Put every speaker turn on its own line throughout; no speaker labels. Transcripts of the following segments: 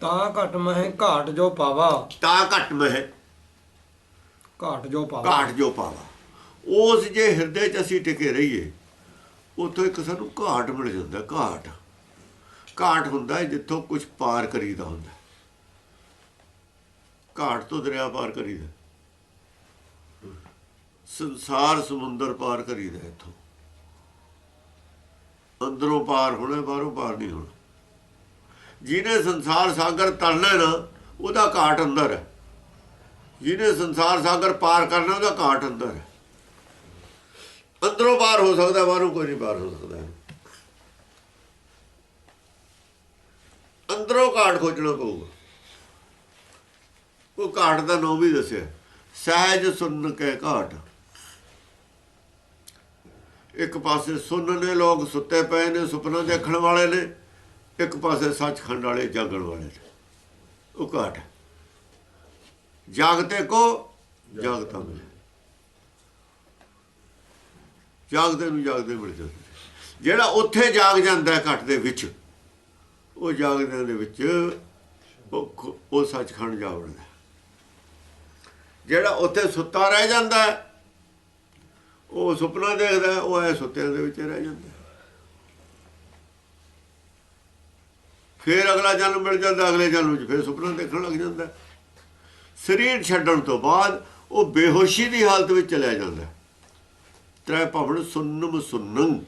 ਤਾਂ ਘਟ ਮਹਿ ਘਾਟ ਜੋ ਪਾਵਾ।
ਤਾਂ ਘਟ ਮਹਿ
ਘਾਟ ਜੋ ਪਾਵਾ।
ਘਾਟ ਜੋ ਪਾਵਾ। ਉਸ ਜੇ ਹਿਰਦੇ 'ਚ ਅਸੀਂ ਟਿਕੇ ਰਹੀਏ ਉਥੋਂ ਇੱਕ ਸਾਨੂੰ ਘਾਟ ਮਿਲ ਜਾਂਦਾ ਘਾਟ। ਘਾਟ ਹੁੰਦਾ ਜਿੱਥੋਂ ਕੁਝ ਪਾਰ ਕਰੀਦਾ ਹੁੰਦਾ। ਘਾਟ ਤੋਂ ਦਰਿਆ ਪਾਰ ਕਰੀਦਾ। ਸੰਸਾਰ ਸਮੁੰਦਰ ਪਾਰ ਕਰੀਦਾ ਇੱਥੋਂ। ਅੰਦਰੋਂ ਪਾਰ ਹੋਣਾ ਬਾਹਰੋਂ ਪਾਰ ਨਹੀਂ ਹੋਣਾ। ਜਿਹਨੇ ਸੰਸਾਰ ਸਾਗਰ ਤਰਨਾ ਨਾ, ਉਹਦਾ ਘਾਟ ਅੰਦਰ ਹੈ। ਜਿਹਨੇ ਸੰਸਾਰ ਸਾਗਰ ਪਾਰ ਕਰਨਾ, ਉਹਦਾ ਘਾਟ ਅੰਦਰ ਹੈ। ਅੰਦਰੋਂ ਬਾਹਰ ਹੋ ਸਕਦਾ, ਬਾਹਰੋਂ ਕੋਈ ਨਹੀਂ ਬਾਹਰ ਹੋ ਸਕਦਾ। ਅੰਦਰੋਂ ਘਾਟ ਖੋਜਣਾ ਪਊਗਾ। ਉਹ ਘਾਟ ਦਾ ਨਾਮ ਵੀ ਦੱਸਿਆ। ਸਹਿਜ ਸੁਨ ਕੇ ਘਾਟ। ਇੱਕ ਪਾਸੇ ਸੁਣਨੇ ਲੋਕ ਸੁੱਤੇ ਪਏ ਨੇ, ਸੁਪਨਾ ਦੇਖਣ ਵਾਲੇ ਨੇ। ਇੱਕ ਪਾਸੇ ਸੱਚਖੰਡ ਵਾਲੇ ਜਾਗਣ ਵਾਲੇ ਨੇ। ਉਹ ਘਾਟ ਜਾਗਤੇ ਕੋ ਜਾਗਤਾ ਮਿਲੇ। ਜਾਗਦੇ ਨੂੰ ਜਾਗਦੇ ਮਿਲ ਜਾਂਦਾ ਜਿਹੜਾ ਉੱਥੇ ਜਾਗ ਜਾਂਦਾ ਹੈ ਘਟ ਦੇ ਵਿੱਚ, ਉਹ ਜਾਗਦਿਆਂ ਦੇ ਵਿੱਚ ਉਹ ਉਹ ਸੱਚਖੰਡ ਜਾ ਜਿਹੜਾ ਉੱਥੇ ਸੁੱਤਾ ਰਹਿ ਜਾਂਦਾ ਉਹ ਸੁਪਨਾ ਦੇਖਦਾ ਉਹ ਐ ਸੁੱਤਿਆਂ ਦੇ ਵਿੱਚ ਰਹਿ ਜਾਂਦਾ ਫਿਰ ਅਗਲਾ ਜਨਮ ਮਿਲ ਜਾਂਦਾ, ਅਗਲੇ ਜਨਮ ਵਿੱਚ ਫਿਰ ਸੁਪਨਾ ਦੇਖਣ ਲੱਗ ਜਾਂਦਾ। ਸਰੀਰ ਛੱਡਣ ਤੋਂ ਬਾਅਦ ਉਹ ਬੇਹੋਸ਼ੀ ਦੀ ਹਾਲਤ ਵਿੱਚ ਚਲਿਆ ਜਾਂਦਾ। ਤ੍ਰੈ ਭਵਨ ਸੁਨਮ ਸੁੰਨੰ।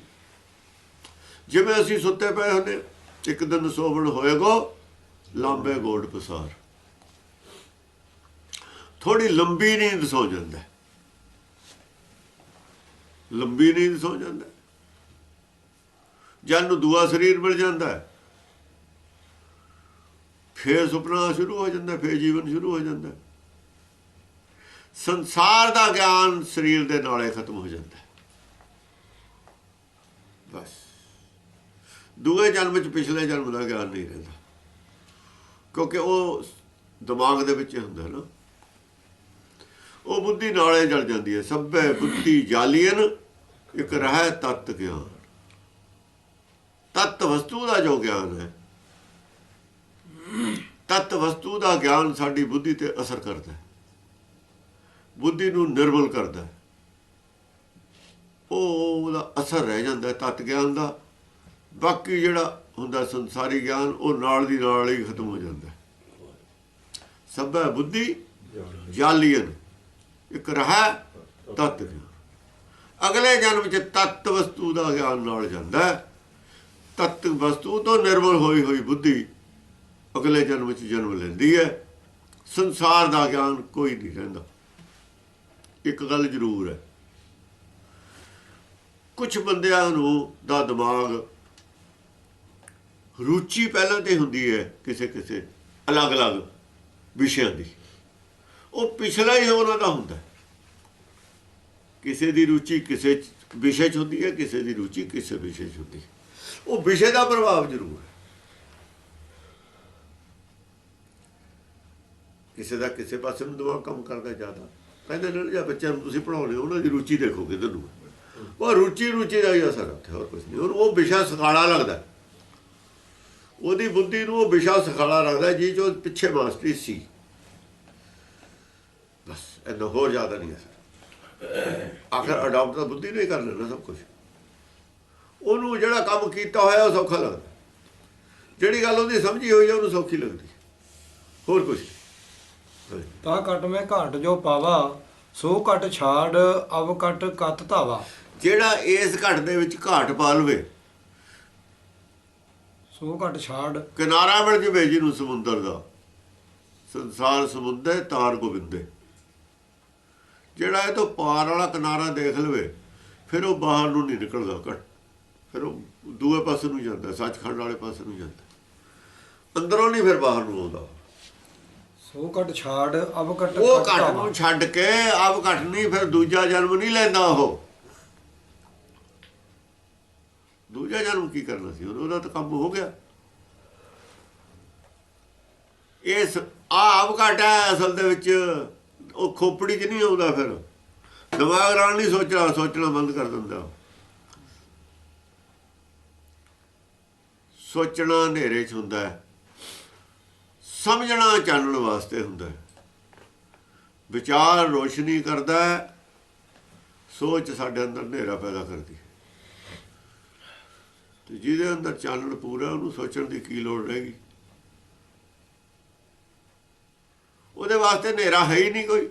ਜਿਵੇਂ ਅਸੀਂ ਸੁੱਤੇ ਪਏ ਹੁੰਦੇ, ਇੱਕ ਦਿਨ ਸੋਵਣ ਹੋਏਗੋ, ਲਾਂਬੇ ਗੋਡ ਪਸਾਰ। ਥੋੜੀ ਲੰਬੀ ਨੀਂਦ ਸੌ ਜਾਂਦਾ। ਲੰਬੀ ਨੀਂਦ ਸੌ ਜਾਂਦਾ। ਹੈ। ਜਦ ਨੂੰ ਦੂਆ ਸਰੀਰ ਮਿਲ ਜਾਂਦਾ। ਹੈ ਫੇਰ ਸੁਪਨਾ ਸ਼ੁਰੂ ਹੋ ਜਾਂਦਾ, ਫੇਰ ਜੀਵਨ ਸ਼ੁਰੂ ਹੋ ਜਾਂਦਾ। ਸੰਸਾਰ ਦਾ ਗਿਆਨ ਸਰੀਰ ਦੇ ਨਾਲੇ ਖਤਮ ਹੋ ਜਾਂਦਾ। ਬਸ। ਦੂਏ ਜਨਮ ਵਿੱਚ ਪਿਛਲੇ ਜਨਮ ਦਾ ਗਿਆਨ ਨਹੀਂ ਰਹਿੰਦਾ। ਕਿਉਂਕਿ ਉਹ ਦਿਮਾਗ ਦੇ ਵਿੱਚ ਹੁੰਦਾ ਨਾ। ਉਹ ਬੁੱਧੀ ਨਾਲੇ ਜਲ ਜਾਂਦੀ ਹੈ। ਸਭੇ ਬੁੱਧੀ ਜਾਲੀਨ ਇੱਕ ਰਹਿ ਤਤ ਗਿਆਨ। ਤਤ ਵਸਤੂ ਦਾ ਜੋ ਗਿਆਨ ਹੈ ਤਤ ਵਸਤੂ ਦਾ ਗਿਆਨ ਸਾਡੀ ਬੁੱਧੀ ਤੇ ਅਸਰ ਕਰਦਾ ਹੈ। ਬੁੱਧੀ ਨੂੰ ਨਿਰਮਲ ਕਰਦਾ ਹੈ। ਉਹ ਉਹਦਾ ਅਸਰ ਰਹਿ ਜਾਂਦਾ ਹੈ ਤਤ ਗਿਆਨ ਦਾ। ਬਾਕੀ ਜਿਹੜਾ ਹੁੰਦਾ ਸੰਸਾਰੀ ਗਿਆਨ, ਉਹ ਨਾਲ ਦੀ ਨਾਲ ਹੀ ਖਤਮ ਹੋ ਜਾਂਦਾ ਹੈ। ਬੁੱਧੀ ਜਾਲੀਨ ਇੱਕ ਰਹਾ ਤਤ ਗਿਆਨ। ਅਗਲੇ ਜਨਮ 'ਚ ਤਤ ਵਸਤੂ ਦਾ ਗਿਆਨ ਨਾਲ ਜਾਂਦਾ ਹੈ। ਤਤ ਵਸਤੂ ਤੋਂ ਨਿਰਮਲ ਹੋਈ ਹੋਈ ਬੁੱਧੀ ਅਗਲੇ ਜਨਮ ਵਿੱਚ ਜਨਮ ਲੈਂਦੀ ਹੈ। ਸੰਸਾਰ ਦਾ ਗਿਆਨ ਕੋਈ ਨਹੀਂ ਰਹਿੰਦਾ। ਇੱਕ ਗੱਲ ਜ਼ਰੂਰ ਹੈ। ਕੁਝ ਬੰਦਿਆਂ ਨੂੰ ਦਾ ਦਿਮਾਗ ਰੁਚੀ ਪਹਿਲਾਂ ਤੇ ਹੁੰਦੀ ਹੈ ਕਿਸੇ ਕਿਸੇ ਅਲੱਗ-ਅਲੱਗ ਵਿਸ਼ਿਆਂ ਦੀ। ਉਹ ਪਿਛਲਾ ਹੀ ਉਹਨਾਂ ਦਾ ਹੁੰਦਾ ਕਿਸੇ ਦੀ ਰੁਚੀ ਕਿਸੇ ਚ- ਵਿਸ਼ੇ 'ਚ ਹੁੰਦੀ ਹੈ, ਕਿਸੇ ਦੀ ਰੁਚੀ ਕਿਸੇ ਵਿਸ਼ੇ 'ਚ ਹੁੰਦੀ ਹੈ। ਉਹ ਵਿਸ਼ੇ ਦਾ ਪ੍ਰਭਾਵ ਜ਼ਰੂਰ ਹੈ। ਕਿਸੇ ਦਾ ਕਿਸੇ ਪਾਸੇ ਨੂੰ ਦਿਮਾਗ ਕੰਮ ਕਰਦਾ ਜ਼ਿਆਦਾ। ਕਹਿੰਦੇ ਨੇ ਜਾਂ ਬੱਚਿਆਂ ਨੂੰ ਤੁਸੀਂ ਪੜਾਉਣੇ ਹੋ ਉਹਨਾਂ ਦੀ ਰੁਚੀ ਦੇਖੋ ਕਿਧਰ ਨੂੰ ਉਹ ਰੁਚੀ ਰੁਚੀ ਦਾ ਹੀ ਅਸਰ ਹੈ ਉੱਥੇ ਹੋਰ ਕੁਝ ਨਹੀਂ। ਉਹਨੂੰ ਉਹ ਵਿਸ਼ਾ ਸਖਾਲਾ ਲੱਗਦਾ। ਉਹਦੀ ਬੁੱਧੀ ਨੂੰ ਉਹ ਵਿਸ਼ਾ ਸਖਾਲਾ ਲੱਗਦਾ, ਜੀ ਜੋ ਪਿੱਛੇ ਮਾਸਟਰੀ ਸੀ। ਬਸ ਇਹਦਾ ਹੋਰ ਜ਼ਿਆਦਾ ਨਹੀਂ ਅਸਰ ਆਖਰ ਅਡਾਪਟ ਤਾਂ ਬੁੱਧੀ ਨੇ ਕਰ ਲੈਣਾ ਸਭ ਕੁਝ ਉਹਨੂੰ ਜਿਹੜਾ ਕੰਮ ਕੀਤਾ ਹੋਇਆ ਉਹ ਸੌਖਾ ਲੱਗਦਾ। ਜਿਹੜੀ ਗੱਲ ਉਹਦੀ ਸਮਝੀ ਹੋਈ ਹੈ ਉਹਨੂੰ ਸੌਖੀ ਲੱਗਦੀ। ਹੋਰ ਕੁਝ
ਤਾਂ ਘਟ ਮੈਂ ਘਾਟ ਜੋ ਪਾਵਾ ਸੋ ਘਟ ਛਾੜ ਅਵ ਘਟ ਕਤ ਧਾਵਾ।
ਜਿਹੜਾ ਇਸ ਘਟ ਦੇ ਵਿੱਚ ਘਾਟ ਪਾ ਲਵੇ।
ਸੋ ਘਟ ਛਾੜ।
ਕਿਨਾਰਾ ਮਿਲ ਜਵੇ ਜਿਹਨੂੰ ਸਮੁੰਦਰ ਦਾ। ਸੰਸਾਰ ਸਮੁੰਦਰ ਤਾਰ ਗੋਬਿੰਦੇ। ਜਿਹੜਾ ਇਹ ਤੋਂ ਪਾਰ ਵਾਲਾ ਕਿਨਾਰਾ ਦੇਖ ਲਵੇ ਫਿਰ ਉਹ ਬਾਹਰ ਨੂੰ ਨਹੀਂ ਨਿਕਲਦਾ ਘਟ। ਫਿਰ ਉਹ ਦੂਏ ਪਾਸੇ ਨੂੰ ਜਾਂਦਾ ਸੱਚਖੰਡ ਵਾਲੇ ਪਾਸੇ ਨੂੰ ਜਾਂਦਾ। ਅੰਦਰੋਂ ਨਹੀਂ ਫਿਰ ਬਾਹਰ ਨੂੰ ਆਉਂਦਾ।
ਸੋ ਘਟ ਛਾੜ ਅਵ ਘਟ
ਉਹ ਘਟ ਨੂੰ ਛੱਡ ਕੇ ਆਪ ਘਟ ਨਹੀਂ ਫਿਰ ਦੂਜਾ ਜਨਮ ਨਹੀਂ ਲੈਂਦਾ ਉਹ। ਦੂਜਾ ਜਨਮ ਕੀ ਕਰਨਾ ਸੀ? ਉਹਦਾ ਤਾਂ ਕੰਮ ਹੋ ਗਿਆ। ਇਸ ਆਪ ਘਟ ਹੈ ਅਸਲ ਦੇ ਵਿੱਚ। ਉਹ ਖੋਪੜੀ 'ਚ ਨਹੀਂ ਆਉਂਦਾ ਫਿਰ। ਦਿਮਾਗ ਨਾਲ ਨਹੀਂ ਸੋਚਣਾ ਸੋਚਣਾ ਬੰਦ ਕਰ ਦਿੰਦਾ। ਸੋਚਣਾ ਹਨੇਰੇ 'ਚ ਹੁੰਦਾ ਹੈ। ਸਮਝਣਾ ਚਾਨਣ ਵਾਸਤੇ ਹੁੰਦਾ ਹੈ। ਵਿਚਾਰ ਰੋਸ਼ਨੀ ਕਰਦਾ ਹੈ, ਸੋਚ ਸਾਡੇ ਅੰਦਰ ਹਨੇਰਾ ਪੈਦਾ ਕਰਦੀ ਹੈ। ਤੇ ਜਿਹਦੇ ਅੰਦਰ ਚਾਨਣ ਪੂਰਾ, ਉਹਨੂੰ ਸੋਚਣ ਦੀ ਕੀ ਲੋੜ ਰਹੇਗੀ ਉਹਦੇ ਵਾਸਤੇ ਹਨੇਰਾ ਹੈ ਹੀ ਨਹੀਂ ਕੋਈ।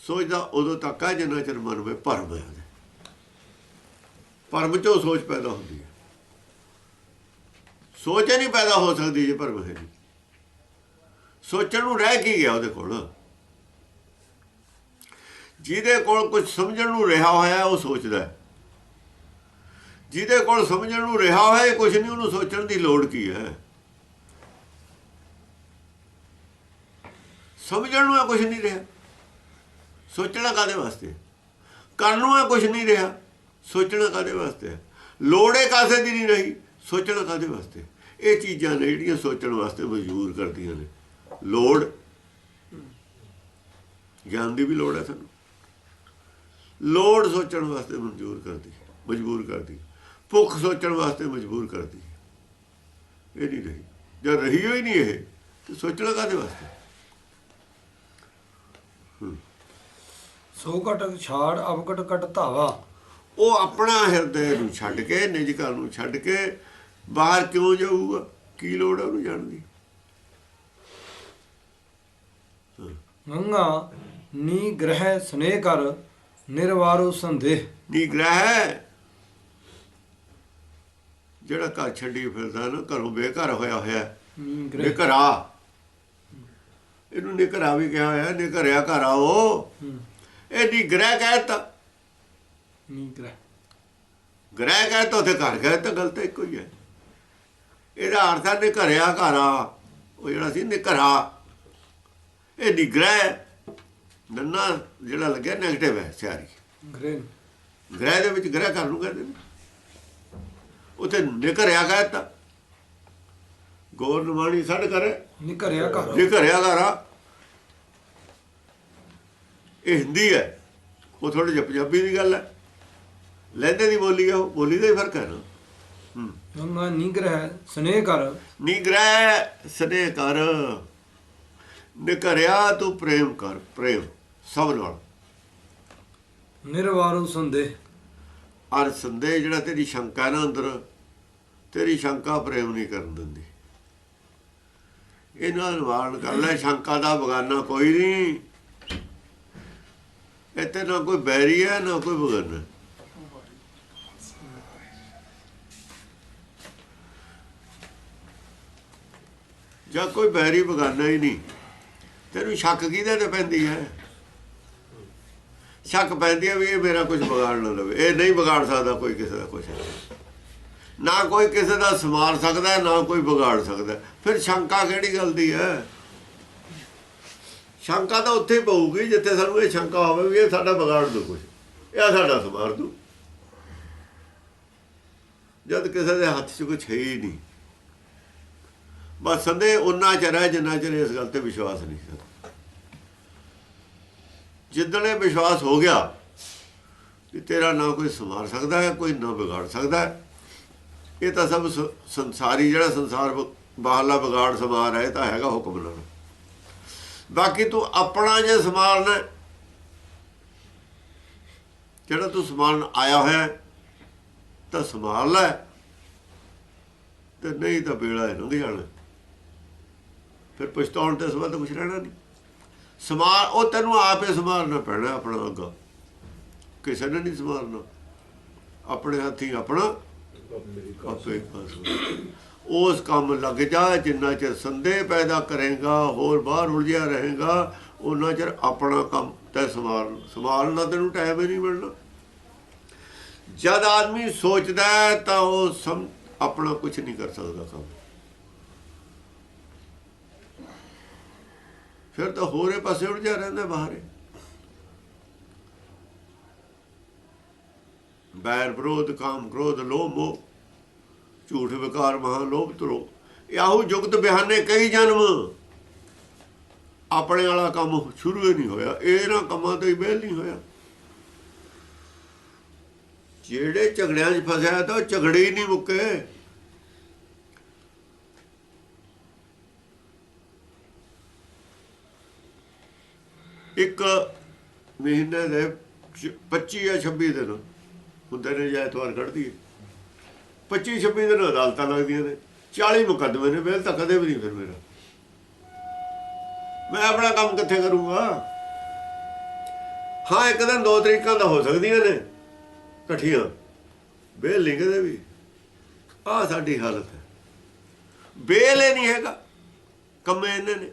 ਸੋਚਦਾ ਉਦੋਂ ਤੱਕ ਆ ਜਿੰਨਾ ਚਿਰ ਮਨ ਵਿੱਚ ਭਰਮ ਹੈ ਭਰਮ ਚੋਂ ਸੋਚ ਪੈਦਾ ਹੁੰਦੀ ਹੈ। ਸੋਚ ਨਹੀਂ ਪੈਦਾ ਹੋ ਸਕਦੀ ਜੇ ਭਰਮ ਹੈ ਨਹੀਂ ਸੋਚਣ ਨੂੰ ਰਹਿ ਕੀ ਗਿਆ ਉਹਦੇ ਕੋਲ? ਜਿਹਦੇ ਕੋਲ ਕੁਝ ਸਮਝਣ ਨੂੰ ਰਿਹਾ ਹੋਇਆ, ਉਹ ਸੋਚਦਾ ਹੈ। ਜਿਹਦੇ ਕੋਲ ਸਮਝਣ ਨੂੰ ਰਿਹਾ ਹੋਇਆ ਕੁਝ ਨਹੀਂ, ਉਹਨੂੰ ਸੋਚਣ ਦੀ ਲੋੜ ਕੀ ਹੈ? ਸਮਝਣ ਨੂੰ ਕੁਝ ਨਹੀਂ ਰਿਹਾ। ਸੋਚਣਾ ਕਾਦੇ ਵਾਸਤੇ? ਕਰਨ ਨੂੰ ਕੁਝ ਨਹੀਂ ਰਿਹਾ। ਸੋਚਣਾ ਕਾਦੇ ਵਾਸਤੇ ਹੈ? ਲੋੜ ਇਹ ਕਾਸੇ ਦੀ ਨਹੀਂ ਰਹੀ। ਸੋਚਣਾ ਕਾਦੇ ਵਾਸਤੇ? ਇਹ ਚੀਜ਼ਾਂ ਨੇ ਜਿਹੜੀਆਂ ਸੋਚਣ ਵਾਸਤੇ ਮਜਬੂਰ ਕਰਦੀਆਂ ਨੇ। ਲੋੜ। ਗਿਆਨ ਦੀ ਵੀ ਲੋੜ ਹੈ ਸਾਨੂੰ। ਲੋੜ ਸੋਚਣ ਵਾਸਤੇ ਮਨਜ਼ੂਰ ਕਰਦੀ। ਮਜਬੂਰ ਕਰਦੀ। ਭੁੱਖ ਸੋਚਣ ਵਾਸਤੇ ਮਜਬੂਰ ਕਰਦੀ। ਇਹ ਨਹੀਂ ਰਹੀ। ਜਦ ਰਹੀ ਹੋਈ ਨਹੀਂ ਇਹ ਤੇ ਸੋਚਣਾ ਕਾਦੇ ਵਾਸਤੇ?
ਸੋ ਘਟ ਛਾੜ ਅਵਕਟ ਕਟ ਧਾਵਾ।
ਉਹ ਆਪਣਾ ਹਿਰਦੇ ਨੂੰ ਛੱਡ ਕੇ ਨਿਜ ਘਰ ਨੂੰ ਛੱਡ ਕੇ ਬਾਹਰ ਕਿਉਂ ਜਾਊਗਾ? ਕੀ ਲੋੜ ਹੈ ਉਹਨੂੰ ਜਾਣ ਦੀ?
ਗੰਗਾ ਨੀ ਗ੍ਰਹਿ ਸਨੇਹ ਕਰ ਨਿਰਵਾਰੂ ਸੰਦੇਹ।
ਨਿਗ੍ਰਹਿ? ਜਿਹੜਾ ਘਰ ਛੱਡੀ ਫਿਰਦਾ ਨਾ ਘਰੋਂ ਬੇਘਰ ਹੋਇਆ ਹੋਇਆ ਹੈ।
ਨੀ ਗ੍ਰਹਿ
ਨਿਘਰਾ ਇਹਨੂੰ ਨਿਘਰਾ ਵੀ ਕਿਹਾ ਹੋਇਆ ਨਿਘਰਿਆ ਘਰ ਆਓ।
ਹੂੰ,
ਇਹ ਨਿਗ੍ਰਹਿ ਕਹਿਤਾ।
ਨੀ ਗ੍ਰਹਿ
ਗ੍ਰਹਿ ਕਹਿਤਾ ਤੇ ਘਰ ਕਹਿਤਾ ਗਲਤ ਇੱਕੋ ਹੀ ਹੈ। ਇਹਦਾ ਅਰਥ ਹੈ ਨਿਘਰਿਆ ਘਰ ਉਹ ਜਿਹੜਾ ਸੀ ਨਿਘਰਾ ਇਹ ਨਿਗ੍ਰਹਿ ਨੰਨਾ ਜਿਹੜਾ ਲੱਗਿਆ 네ਗੇਟਿਵ ਹੈ ਸਿਆਰੀ।
ਗ੍ਰਹਿ
ਗ੍ਰਹਿ ਦੇ ਵਿੱਚ ਗ੍ਰਹਿ ਘਰ ਨੂੰ ਕਹਿੰਦੇ ਨੇ। ਉਥੇ ਨਿਘਰਿਆ ਕਹਿਤਾ ਗੌਰ ਨਮਾਣੀ ਛੱਡ ਕਰੇ।
ਨੀ ਘਰਿਆ ਘਰ।
ਜੇ ਘਰਿਆ ਘਰ। ਇਹ ਹਿੰਦੀ ਹੈ। ਉਹ ਥੋੜੀ ਜਿਹੀ ਪੰਜਾਬੀ ਦੀ ਗੱਲ ਹੈ। ਲਹਿੰਦੇ ਦੀ ਬੋਲੀ ਹੈ ਉਹ। ਬੋਲੀ ਦਾ ਹੀ ਫ਼ਰਕ ਹੈ ਨਾ। ਹੂੰ।
ਗੰਗਾ ਨੀ ਗ੍ਰਹਿ ਸਨੇਹ ਕਰ
ਨਿਗ੍ਰਹਿ ਸਨੇ ਕਰ ਨਿਕਰਿਆ ਤੂੰ ਪ੍ਰੇਮ ਕਰ ਪ੍ਰੇਮ ਸਭ ਨਾਲ
ਨਿਰਵਾਰੂ ਸੰਦੇਹ
ਅਰ ਸੰਦੇਹ ਜਿਹੜਾ ਤੇਰੀ ਸ਼ੰਕਾ ਨਾ ਅੰਦਰ ਤੇਰੀ ਸ਼ੰਕਾ ਪ੍ਰੇਮ ਨਹੀਂ ਕਰਨ ਦਿੰਦੀ ਇਹਨਾਂ ਨਿਵਾਰਨ ਕਰ ਲੈ ਸ਼ੰਕਾ ਦਾ ਬਗਾਨਾ ਕੋਈ ਨਹੀਂ ਇੱਥੇ ਨਾ ਕੋਈ ਬੈਰੀ ਹੈ ਨਾ ਕੋਈ ਬਗਾਨਾ ਜਾਂ ਕੋਈ ਬੈਰੀ ਬਗਾਨਾ ਹੀ ਨਹੀਂ। ਤੈਨੂੰ ਸ਼ੱਕ ਕਿਹਦੇ ਤੇ ਪੈਂਦੀ ਹੈ? ਸ਼ੱਕ ਪੈਂਦੀ ਹੈ ਵੀ ਇਹ ਮੇਰਾ ਕੁਝ ਵਿਗਾੜ ਨਾ ਲਵੇ। ਇਹ ਨਹੀਂ ਵਿਗਾੜ ਸਕਦਾ ਕੋਈ ਕਿਸੇ ਦਾ ਕੁਝ ਨਾ ਕੋਈ ਕਿਸੇ ਦਾ ਸਮਾਰ ਸਕਦਾ, ਨਾ ਕੋਈ ਵਿਗਾੜ ਸਕਦਾ। ਫਿਰ ਸ਼ੰਕਾ ਕਿਹੜੀ ਗੱਲ ਦੀ ਹੈ? ਸ਼ੰਕਾ ਤਾਂ ਉੱਥੇ ਹੀ ਪਊਗੀ, ਜਿੱਥੇ ਸਾਨੂੰ ਇਹ ਸ਼ੰਕਾ ਹੋਵੇ ਵੀ ਇਹ ਸਾਡਾ ਵਿਗਾੜ ਦੂ ਕੁਝ ਇਹ ਸਾਡਾ ਸਮਾਰ ਦੂ। ਜਦ ਕਿਸੇ ਦੇ ਹੱਥ 'ਚ ਕੁਝ ਹੈ ਹੀ ਨਹੀਂ। ਬਸ ਸੰਦੇ ਉਨਾ ਚਿਰ ਹੈ ਜਿੰਨਾ ਚਿਰ ਇਸ ਗੱਲ ਤੇ ਵਿਸ਼ਵਾਸ ਨਹੀਂ ਹੈ ਜਿੱਦਣ ਇਹ ਵਿਸ਼ਵਾਸ ਹੋ ਗਿਆ ਕਿ ਤੇਰਾ ਨਾ ਕੋਈ ਸਮਾਰ ਸਕਦਾ ਹੈ, ਕੋਈ ਨਾ ਵਿਗਾੜ ਸਕਦਾ ਹੈ, ਇਹ ਤਾਂ ਸਭ ਸੰਸਾਰੀ, ਜਿਹੜਾ ਸੰਸਾਰ ਬ- ਬਾਹਰਲਾ ਵਿਗਾੜ ਸਮਾਰ ਹੈ, ਇਹ ਤਾਂ ਹੈਗਾ ਹੁਕਮ ਨਾਲ। ਬਾਕੀ ਤੂੰ ਆਪਣਾ ਜੇ ਸਮਾਰਨਾ ਜਿਹੜਾ ਤੂੰ ਸਮਾਰਨ ਆਇਆ ਹੋਇਆ ਤਾਂ ਸਮਾਰ ਲੈ, ਤੇ ਨਹੀਂ ਤਾਂ ਬੇੜਾ ਲੰਘ ਜਾਣਾ ਫਿਰ ਪਛਤਾਉਣ ਤੇ ਸਬੰਧ ਕੁਛ ਰਹਿਣਾ ਨਹੀਂ। ਸਮਾਰ ਉਹ ਤੈਨੂੰ ਆਪੇ ਸਮਾਰਨਾ ਪੈਣਾ ਆਪਣਾ ਅੱਗਾ। ਕਿਸੇ ਨੇ ਨਹੀਂ ਸਮਾਰਨਾ ਆਪਣੇ ਹੱਥੀ ਆਪਣਾ ਆਪੇ ਉਸ ਕੰਮ ਲੱਗ ਜਾ, ਜਿੰਨਾ ਚਿਰ ਸੰਦੇਹ ਪੈਦਾ ਕਰੇਗਾ, ਹੋਰ ਬਾਹਰ ਉਲਝਿਆ ਰਹੇਗਾ ਉਹਨਾਂ ਚਿਰ ਆਪਣਾ ਕੰਮ ਤੇ ਸਮਾਰ ਸਮਾਰਨ ਦਾ ਤੈਨੂੰ ਟਾਈਮ ਹੀ ਨਹੀਂ ਮਿਲਣਾ। ਜਦ ਆਦਮੀ ਸੋਚਦਾ ਤਾਂ ਉਹ ਸਮ ਆਪਣਾ ਕੁਝ ਨਹੀਂ ਕਰ ਸਕਦਾ ਕੰਮ। ਫਿਰ ਤਾਂ ਹੋਰੇ ਪਾਸੇ ਉਲਝਿਆ ਰਹਿੰਦਾ ਬਾਹਰੇ। ਬੈਰ ਵਿਰੋਧ, ਕਾਮ ਕ੍ਰੋਧ, ਲੋਭ ਮੋਹ। ਝੂਠ ਵਿਕਾਰ, ਮਹਾ ਲੋਭ ਤਰੋ ਆਹੂ ਜੁਗਤ ਬਿਹਾਨੇ ਕਈ ਜਨਮ। ਆਪਣੇ ਵਾਲਾ ਕੰਮ ਸ਼ੁਰੂ ਹੀ ਨਹੀਂ ਹੋਇਆ। ਇਹਨਾਂ ਕੰਮਾਂ ਤੋਂ ਹੀ ਵਿਹਲ ਨਹੀਂ ਹੋਇਆ। ਜਿਹੜੇ ਝਗੜਿਆਂ 'ਚ ਫਸਿਆ ਤਾਂ ਉਹ ਝਗੜੇ ਹੀ ਨਹੀਂ ਮੁੱਕੇ। ਇੱਕ ਮਹੀਨੇ ਦੇ 25 ਜਾਂ 26 ਦਿਨ ਹੁੰਦੇ ਨੇ ਜਾਂ ਐਤਵਾਰ ਕੱਢਦੀ ਹੈ। 25 26 ਦਿਨ ਅਦਾਲਤਾਂ ਲੱਗਦੀਆਂ ਨੇ 40 ਮੁਕੱਦਮੇ ਨੇ ਵੇਲ ਤਾਂ ਕਦੇ ਵੀ ਨਹੀਂ ਫਿਰ ਮੇਰਾ। ਮੈਂ ਆਪਣਾ ਕੰਮ ਕਿੱਥੇ ਕਰੂੰਗਾ? ਹਾਂ, ਇੱਕ ਦਿਨ ਦੋ ਤਰੀਕਾਂ ਦਾ ਹੋ ਸਕਦੀਆਂ ਨੇ, ਇਕੱਠੀਆਂ। ਵੇਲ ਨਹੀਂ ਕਦੇ ਵੀ। ਆ ਸਾਡੀ ਹਾਲਤ ਹੈ। ਵੇਲ ਹੀ ਨਹੀਂ ਹੈਗਾ, ਕੰਮੇ ਇਹਨੇ ਨੇ।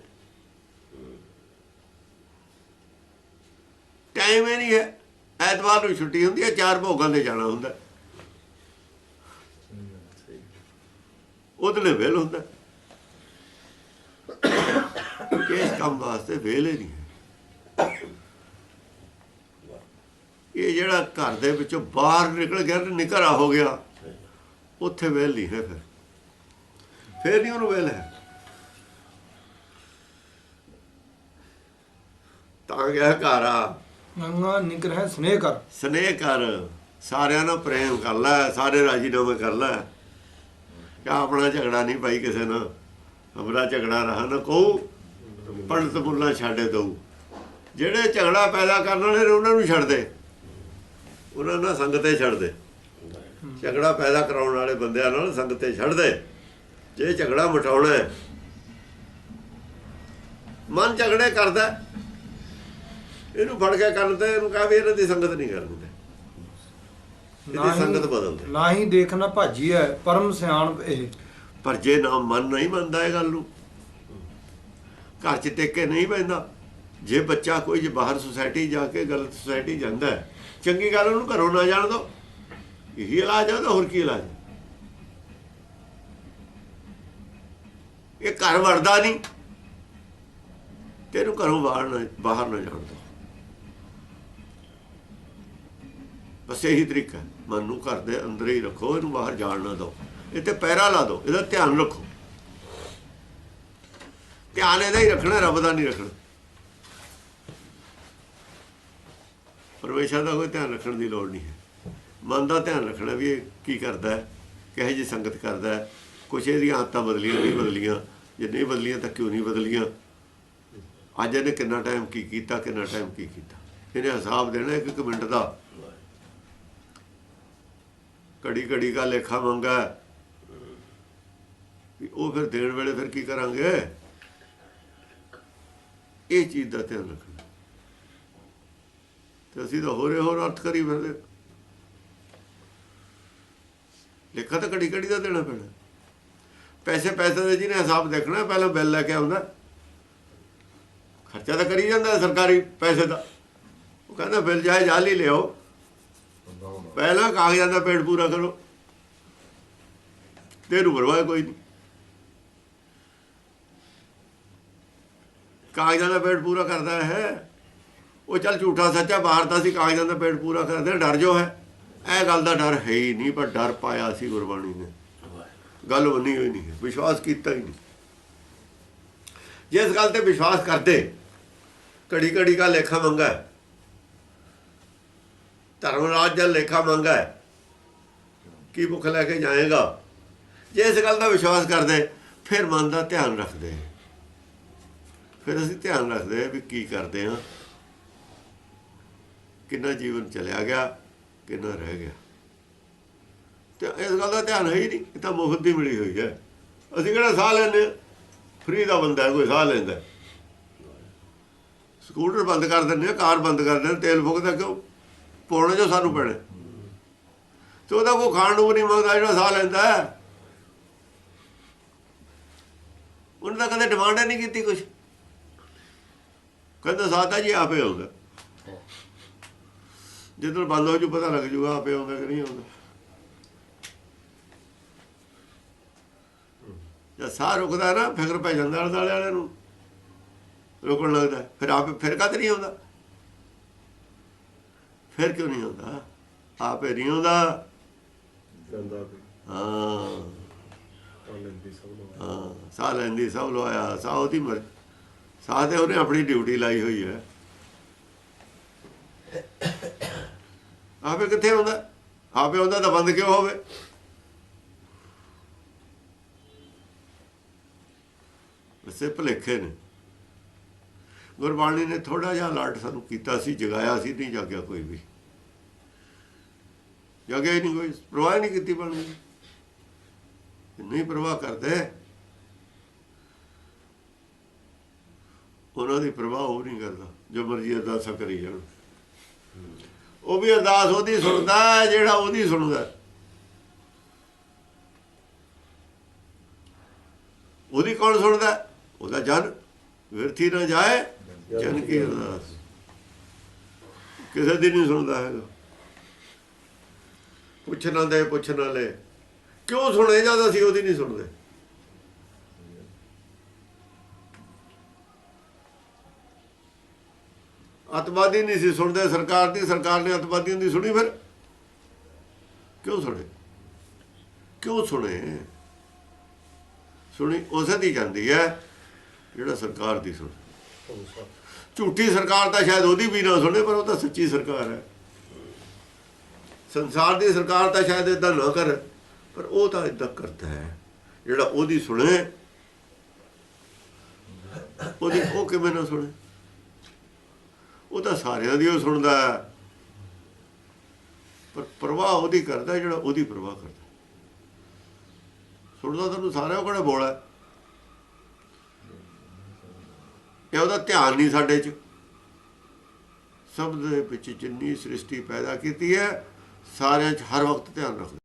ਟਾਈਮ ਹੀ ਨਹੀਂ ਹੈ। ਐਤਵਾਰ ਨੂੰ ਛੁੱਟੀ ਹੁੰਦੀ ਹੈ, ਚਾਰ ਭੋਗਾਂ ਤੇ ਜਾਣਾ ਹੁੰਦਾ। ਉਹਦੇ ਲਈ ਵੇਲ ਹੁੰਦਾ। ਇਸ ਕੰਮ ਵਾਸਤੇ ਵੇਲ ਹੀ ਨਹੀਂ ਹੈ। ਇਹ ਜਿਹੜਾ ਘਰ ਦੇ ਵਿੱਚੋਂ ਬਾਹਰ ਨਿਕਲ ਗਿਆ ਤੇ ਨਿਕਰਾ ਹੋ ਗਿਆ, ਉੱਥੇ ਵੇਲ ਨਹੀਂ ਹੈ ਫਿਰ। ਫਿਰ ਨਹੀਂ ਉਹਨੂੰ ਵੇਲ ਹੈ। ਤਾਂ ਗਿਆ ਘਰ ਆ।
ਗੰਗਾ ਨਿਕਰਹਿ ਸਨੇਹ ਕਰ।
ਸਨੇਹ ਕਰ। ਸਾਰਿਆਂ ਨਾਲ ਪ੍ਰੇਮ ਕਰ ਲੈ, ਸਾਰੇ ਰਾਜੀਨਾਮੇ ਕਰ ਲੈ। ਕਾ ਆਪਣਾ ਝਗੜਾ ਨਹੀਂ ਪਾਈ ਕਿਸੇ ਨਾਲ। ਹਮਰਾ ਝਗੜਾ ਰਹਾ ਨਾ ਕਹੂ, ਪੰਡਤ ਮੁੱਲਾ ਛੱਡੇ ਦਊ। ਜਿਹੜੇ ਝਗੜਾ ਪੈਦਾ ਕਰਨ ਵਾਲੇ ਨੇ ਉਹਨਾਂ ਨੂੰ ਛੱਡ ਦੇ। ਉਹਨਾਂ ਨਾਲ ਸੰਗਤੇ ਛੱਡ ਦੇ। ਝਗੜਾ ਪੈਦਾ ਕਰਾਉਣ ਵਾਲੇ ਬੰਦਿਆਂ ਨਾਲ ਸੰਗਤੇ ਛੱਡ ਦੇ। ਜੇ ਝਗੜਾ ਮਟਾਉਣਾ ਮਨ ਝਗੜੇ ਕਰਦਾ ਇਹਨੂੰ ਫੜ ਕੇ ਕਰਨ ਤੇ ਇਹਨੂੰ ਕਹਾਂ ਵੀ ਇਹਨਾਂ ਦੀ ਸੰਗਤ ਨਹੀਂ ਕਰਨ ਇਹਦੀ ਸੰਗਤ ਬਦਲ ਦੇ
ਨਾ ਹੀ ਦੇਖਣਾ ਭਾਜੀ ਹੈ ਪਰਮ ਸਿਆਣਪ ਇਹ।
ਪਰ ਜੇ ਨਾ ਮਨ ਨਹੀਂ ਮੰਨਦਾ ਇਹ ਗੱਲ ਨੂੰ ਘਰ 'ਚ ਟੇਕੇ ਨਹੀਂ ਪੈਂਦਾ। ਜੇ ਬੱਚਾ ਕੋਈ ਜੇ ਬਾਹਰ ਸੁਸਾਇਟੀ ਜਾ ਕੇ ਗਲਤ ਸੁਸਾਇਟੀ ਜਾਂਦਾ ਹੈ ਚੰਗੀ ਗੱਲ ਉਹਨੂੰ ਘਰੋਂ ਨਾ ਜਾਣ ਦੋ ਇਹੀ ਇਲਾਜ ਹੈ ਉਹਦਾ ਹੋਰ ਕੀ ਇਲਾਜ? ਇਹ ਘਰ ਵੜਦਾ ਨਹੀਂ। ਤੈਨੂੰ ਘਰੋਂ ਬਾਹਰ ਨਾ ਬਾਹਰ ਨਾ ਜਾਣ ਦੋ ਬਸ ਇਹੀ ਤਰੀਕਾ ਮਨ ਨੂੰ ਘਰ ਦੇ ਅੰਦਰ ਹੀ ਰੱਖੋ, ਇਹਨੂੰ ਬਾਹਰ ਜਾਣ ਨਾ ਦਿਓ। ਇੱਥੇ ਤੇ ਪੈਰਾ ਲਾ ਦਿਓ, ਇਹਦਾ ਧਿਆਨ ਰੱਖੋ। ਧਿਆਨ ਇਹਦਾ ਹੀ ਰੱਖਣਾ, ਰੱਬ ਦਾ ਨਹੀਂ ਰੱਖਣਾ। ਪਰਮੇਸ਼ਰ ਦਾ ਕੋਈ ਧਿਆਨ ਰੱਖਣ ਦੀ ਲੋੜ ਨਹੀਂ ਹੈ। ਮਨ ਦਾ ਧਿਆਨ ਰੱਖਣਾ ਵੀ ਇਹ ਕੀ ਕਰਦਾ ਹੈ, ਕਿਹੋ ਜਿਹੀ ਸੰਗਤ ਕਰਦਾ ਹੈ, ਕੁਛ ਇਹਦੀਆਂ ਆਦਤਾਂ ਬਦਲੀਆਂ, ਨਹੀਂ ਬਦਲੀਆਂ, ਜੇ ਨਹੀਂ ਬਦਲੀਆਂ ਤਾਂ ਕਿਉਂ ਨਹੀਂ ਬਦਲੀਆਂ? ਅੱਜ ਇਹਨੇ ਕਿੰਨਾ ਟਾਈਮ ਕੀ ਕੀਤਾ, ਕਿੰਨਾ ਟਾਈਮ ਕੀ ਕੀਤਾ? ਇਹਨੇ ਹਿਸਾਬ ਦੇਣਾ ਇੱਕ ਮਿੰਟ ਦਾ। ਘੜੀ ਘੜੀ ਦਾ ਲੇਖਾ ਮੰਗਾ। ਹੈ। ਉਹ ਫਿਰ ਦੇਣ ਵੇਲੇ ਫਿਰ ਕੀ ਕਰਾਂਗੇ? ਇਹ ਚੀਜ਼ ਦਾ ਧਿਆਨ ਰੱਖਣਾ। ਤੇ ਅਸੀਂ ਤਾਂ ਹੋਰੇ ਹੋਰ ਅਰਥ ਕਰੀ ਫਿਰਦੇ। ਲੇਖਾ ਤਾਂ ਘੜੀ ਘੜੀ ਦਾ ਦੇਣਾ ਪੈਣਾ। ਪੈਸੇ ਪੈਸੇ ਦੇ ਜਿਹਨੇ ਹਿਸਾਬ ਦੇਖਣਾ, ਪਹਿਲਾਂ ਬਿੱਲ ਲੈ ਕੇ ਆਉਂਦਾ। ਖਰਚਾ ਤਾਂ ਕਰੀ ਜਾਂਦਾ ਸਰਕਾਰੀ ਪੈਸੇ ਦਾ। ਉਹ ਕਹਿੰਦਾ ਬਿੱਲ ਜਾਏ ਜਾਲੀ ਲਿਓ ਪਹਿਲਾਂ ਕਾਗਜ਼ਾਂ ਦਾ ਪੇਟ ਪੂਰਾ ਕਰੋ। ਤੇਰੂ ਪਰਵਾਹ ਕੋਈ ਨਹੀਂ। ਕਾਗਜ਼ਾਂ ਦਾ ਪੇਟ ਪੂਰਾ ਕਰਦਾ ਹੈ। ਉਹ ਚੱਲ ਝੂਠਾ ਸੱਚਾ ਬਾਹਰ ਦਾ ਸੀ ਕਾਗਜ਼ਾਂ ਦਾ ਪੇਟ ਪੂਰਾ ਕਰਦੇ ਡਰ ਜੋ ਹੈ। ਇਹ ਗੱਲ ਦਾ ਡਰ ਹੈ ਹੀ ਨਹੀਂ, ਪਰ ਡਰ ਪਾਇਆ ਸੀ ਗੁਰਬਾਣੀ ਨੇ। ਗੱਲ ਮੰਨੀ ਹੋਈ ਨਹੀਂ ਵਿਸ਼ਵਾਸ ਕੀਤਾ ਹੀ ਨਹੀਂ। ਜਿਸ ਗੱਲ ਤੇ ਵਿਸ਼ਵਾਸ ਕਰਦੇ, ਘੜੀ ਘੜੀ ਦਾ ਲੇਖਾ ਮੰਗਾ ਹੈ ਧਰਮ ਰਾਜ ਦਾ ਲੇਖਾ ਮੰਗਾ ਹੈ। ਕੀ ਭੁੱਖ ਲੈ ਕੇ ਜਾਏਗਾ? ਜੇ ਇਸ ਗੱਲ ਦਾ ਵਿਸ਼ਵਾਸ ਕਰਦੇ, ਫਿਰ ਮਨ ਦਾ ਧਿਆਨ ਰੱਖਦੇ। ਫਿਰ ਅਸੀਂ ਧਿਆਨ ਰੱਖਦੇ ਵੀ ਕੀ ਕਰਦੇ ਹਾਂ। ਕਿੰਨਾ ਜੀਵਨ ਚਲਿਆ ਗਿਆ, ਕਿੰਨਾ ਰਹਿ ਗਿਆ। ਤੇ ਇਸ ਗੱਲ ਦਾ ਧਿਆਨ ਹੈ ਹੀ ਨਹੀਂ ਇਹ ਤਾਂ ਮੁਫਤ ਦੀ ਮਿਲੀ ਹੋਈ ਹੈ। ਅਸੀਂ ਕਿਹੜਾ ਸਾਹ ਲੈਂਦੇ ਫਰੀ ਦਾ ਬੰਦਾ ਕੋਈ ਸਾਹ ਲੈਂਦਾ ਸਕੂਟਰ ਬੰਦ ਕਰ ਦਿੰਦੇ ਆ ਕਾਰ ਬੰਦ ਕਰ ਦਿੰਦੇ ਤੇਲ ਫੁਕਦਾ ਕਿਉਂ? ਪਾਉਣੇ ਜੋ ਸਾਨੂੰ ਪੈਣੇ। ਤੇ ਉਹਦਾ ਕੋਈ ਖਾਣ ਨੂੰ ਨਹੀਂ ਮੰਗਦਾ, ਜਿਹੜਾ ਸਾਹ ਲੈਂਦਾ ਹੈ। ਉਹਨੇ ਤਾਂ ਕਦੇ ਡਿਮਾਂਡ ਹੀ ਨਹੀਂ ਕੀਤੀ ਕੁਝ ਕਹਿੰਦਾ ਸਾਦਾ ਜੀ ਆਪੇ ਆਉਂਦਾ ਜਦੋਂ ਬੰਦ ਹੋ ਜੂ, ਪਤਾ ਲੱਗ ਜੂਗਾ ਆਪੇ ਆਉਂਦਾ ਕਿ ਨਹੀਂ ਆਉਂਦਾ। ਜਦ ਸਾਹ ਰੁਕਦਾ ਨਾ, ਫਿਕਰ ਪੈ ਜਾਂਦਾ ਆਲੇ ਦੁਆਲੇ ਨੂੰ। ਰੁਕਣ ਲੱਗਦਾ, ਫਿਰ ਆਪੇ ਫਿਰ ਕਦ ਨਹੀਂ ਆਉਂਦਾ। ਫਿਰ ਕਿਉਂ ਨਹੀਂ ਆਉਂਦਾ? ਆਪੇ ਨਹੀਂ ਆਉਂਦਾ। ਹਾਂ। ਹਾਂ ਸਾਹ ਲੈਂਦੀ ਸਭ ਲਵਾਇਆ ਸਾਹ ਉਹਦੀ ਮਰ ਸਾਹ ਤੇ ਉਹਨੇ ਆਪਣੀ ਡਿਊਟੀ ਲਾਈ ਹੋਈ ਹੈ। ਆਪੇ ਕਿੱਥੇ ਆਉਂਦਾ? ਆਪੇ ਆਉਂਦਾ ਤਾਂ ਬੰਦ ਕਿਉਂ ਹੋਵੇ? ਵਸੇ ਭਲੇਖੇ ਨੇ। ਗੁਰਬਾਣੀ ਨੇ ਥੋੜਾ ਜਿਹਾ ਅਲਰਟ ਸਾਨੂੰ ਕੀਤਾ ਸੀ, ਜਗਾਇਆ ਸੀ, ਨਹੀਂ ਜਾਗਿਆ ਕੋਈ ਵੀ। ਜਾਗਿਆ ਨਹੀਂ ਕੋਈ, ਪ੍ਰਵਾਹ ਨਹੀਂ ਕੀਤੀ ਬਾਣੀ ਨਹੀਂ ਪ੍ਰਵਾਹ ਕਰਦੇ। ਉਹਨਾਂ ਦੀ ਪ੍ਰਵਾਹ ਉਹ ਨਹੀਂ ਕਰਦਾ, ਜੋ ਮਰਜ਼ੀ ਅਰਦਾਸਾਂ ਕਰੀ ਜਾਣ। ਉਹ ਵੀ ਅਰਦਾਸ ਉਹਦੀ ਸੁਣਦਾ ਜਿਹੜਾ ਉਹਦੀ ਸੁਣਦਾ ਉਹਦੀ ਕੌਣ ਸੁਣਦਾ ਉਹਦਾ ਜਨ ਵਿਰਥੀ ਨਾ ਜਾਏ। ਜਨ ਕੀ ਅਰਦਾਸ। ਕਿਸੇ ਦੀ ਨਹੀਂ ਸੁਣਦਾ ਹੈਗਾ। ਪੁੱਛ ਨਾ ਦੇ ਪੁੱਛ ਨਾ ਲੈ। ਕਿਉਂ ਸੁਣੇ ਜਦ ਅਸੀਂ ਉਹਦੀ ਨਹੀਂ ਸੁਣਦੇ? ਅਤਵਾਦੀ ਨਹੀਂ ਸੀ ਸੁਣਦੇ ਸਰਕਾਰ ਦੀ ਸਰਕਾਰ ਨੇ ਅਤਵਾਦੀਆਂ ਦੀ ਸੁਣੀ ਫਿਰ? ਕਿਉਂ ਸੁਣੇ? ਕਿਉਂ ਸੁਣੇ? ਸੁਣੀ ਉਸੇ ਦੀ ਜਾਂਦੀ ਹੈ ਜਿਹੜਾ ਸਰਕਾਰ ਦੀ ਸੁਣੇ। ਝੂਠੀ ਸਰਕਾਰ ਤਾਂ ਸ਼ਾਇਦ ਉਹਦੀ ਵੀ ਨਾ ਸੁਣੇ, ਪਰ ਉਹ ਤਾਂ ਸੱਚੀ ਸਰਕਾਰ ਹੈ। ਸੰਸਾਰ ਦੀ ਸਰਕਾਰ ਤਾਂ ਸ਼ਾਇਦ ਇਦਾਂ ਨਾ ਕਰ, ਪਰ ਉਹ ਤਾਂ ਇਦਾਂ ਕਰਦਾ ਹੈ। ਜਿਹੜਾ ਉਹਦੀ ਸੁਣੇ, ਉਹਦੀ ਉਹ ਕਿਵੇਂ ਨਾ ਸੁਣੇ। ਉਹ ਤਾਂ ਸਾਰਿਆਂ ਦੀ ਉਹ ਸੁਣਦਾ ਹੈ। ਪਰ ਪ੍ਰਵਾਹ ਉਹਦੀ ਕਰਦਾ ਜਿਹੜਾ ਉਹਦੀ ਪ੍ਰਵਾਹ ਕਰਦਾ ਸੁਣਦਾ ਤੁਹਾਨੂੰ ਸਾਰਿਆਂ ਕੋਲ ਬੋਲਾ ਹੈ ਇਹ ਉਹਦਾ ਧਿਆਨ ਨਹੀਂ ਸਾਡੇ 'ਚ। ਸਭ ਦੇ ਵਿੱਚ ਜਿੰਨੀ ਸ੍ਰਿਸ਼ਟੀ ਪੈਦਾ ਕੀਤੀ ਹੈ, ਸਾਰਿਆਂ 'ਚ ਹਰ ਵਕਤ ਧਿਆਨ ਰੱਖਦਾ।